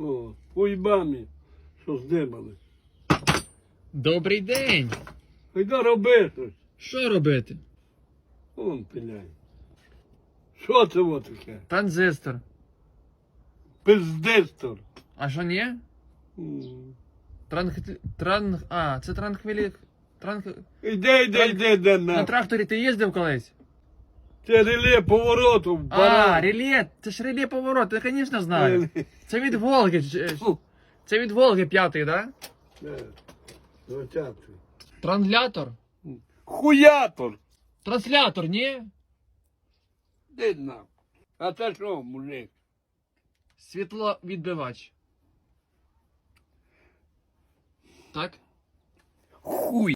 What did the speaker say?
О, уйбамі, що здибали. Добрий день! Йди роби щось. Що робити? Он пиляй. Що це во таке? Транзистор. Пиздистор. А що ні? М. Транх... Транх... А, це транхвілі... Транх... Іди, іди, іди, іди На на. тракторі ти їздив колись? Це реле повороту. А, реле, це ж реле поворот, ти, звісно, знаю. Це від Волги. Фу. Це від Волги п'ятий, да? Е, Двадцятий. Транслятор? Хуятор. Транслятор, ні? Де на. А це що, мужик? Світловідбивач. Так? Хуй.